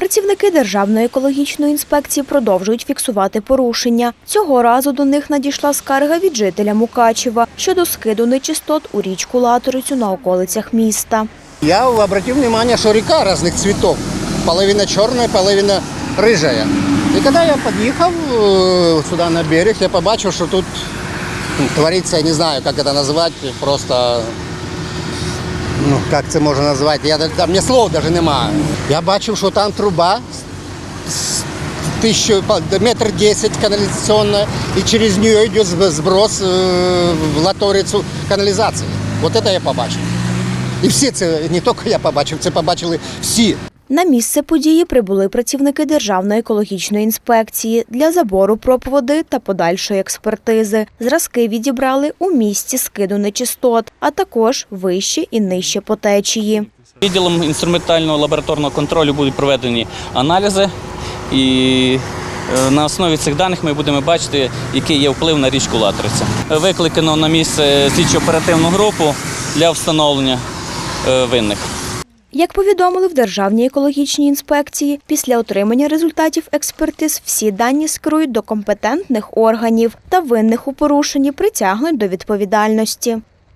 Працівники Державної екологічної інспекції продовжують фіксувати порушення. Цього разу до них надійшла скарга від жителя Мукачева щодо скиду нечистот у річку Латорицю на околицях міста. Я обратил внимание, что река разных цветов. Половина черная, половина рыжая. И когда я подъехал э, сюда на берег, я побачил, что тут ну, творится, я не знаю, как это назвать, просто, ну, как це можна назвати, я, даже- там, мне слов даже немає. Я бачив, що там труба с тысячу, по- до метр десять канализационная, и через нее идет сб- сброс э, в латорицу канализации. Вот это я побачив. І всі це не тільки я побачив, це побачили всі. На місце події прибули працівники Державної екологічної інспекції для забору проб води та подальшої експертизи. Зразки відібрали у місці скиду нечистот, а також вище і нижче по течії. Відділом інструментального лабораторного контролю будуть проведені аналізи, і е, на основі цих даних ми будемо бачити, який є вплив на річку Латриця. Викликано на місце слідчо-оперативну групу для встановлення е, винних. Як повідомили в Державній екологічній інспекції, після отримання результатів експертиз всі дані скерують до компетентних органів та винних у порушенні притягнуть до відповідальності.